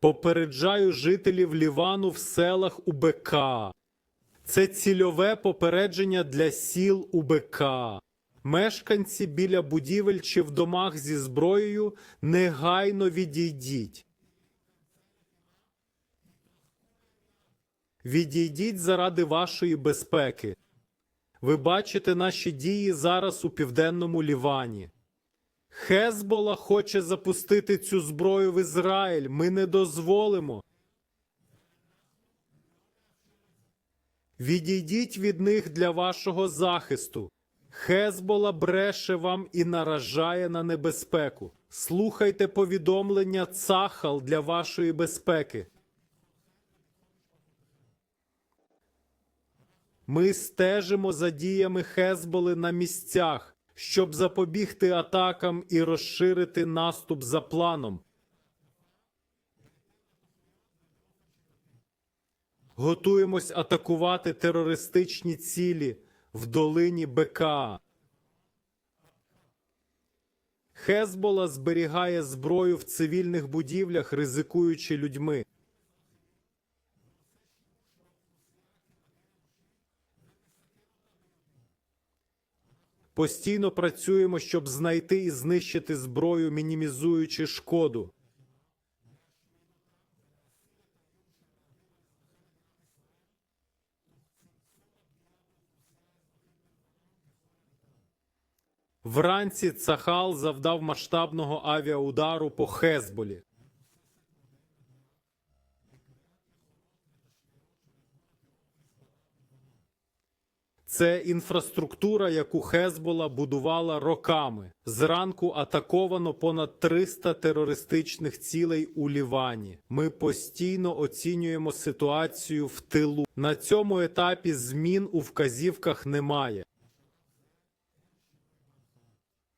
Попереджаю жителів Лівану в селах УБК. Це цільове попередження для сіл УБК. Мешканці біля будівель чи в домах зі зброєю негайно відійдіть. Відійдіть заради вашої безпеки. Ви бачите наші дії зараз у південному Лівані. Хезбола хоче запустити цю зброю в Ізраїль. Ми не дозволимо. Відійдіть від них для вашого захисту. Хезбола бреше вам і наражає на небезпеку. Слухайте повідомлення Цахал для вашої безпеки. Ми стежимо за діями Хезболи на місцях, щоб запобігти атакам і розширити наступ за планом. Готуємось атакувати терористичні цілі в долині Бека. Хезбола зберігає зброю в цивільних будівлях, ризикуючи людьми. Постійно працюємо, щоб знайти і знищити зброю, мінімізуючи шкоду. Вранці Цахал завдав масштабного авіаудару по Хезболі. Це інфраструктура, яку Хезбола будувала роками. Зранку атаковано понад 300 терористичних цілей у Лівані. Ми постійно оцінюємо ситуацію в тилу. На цьому етапі змін у вказівках немає.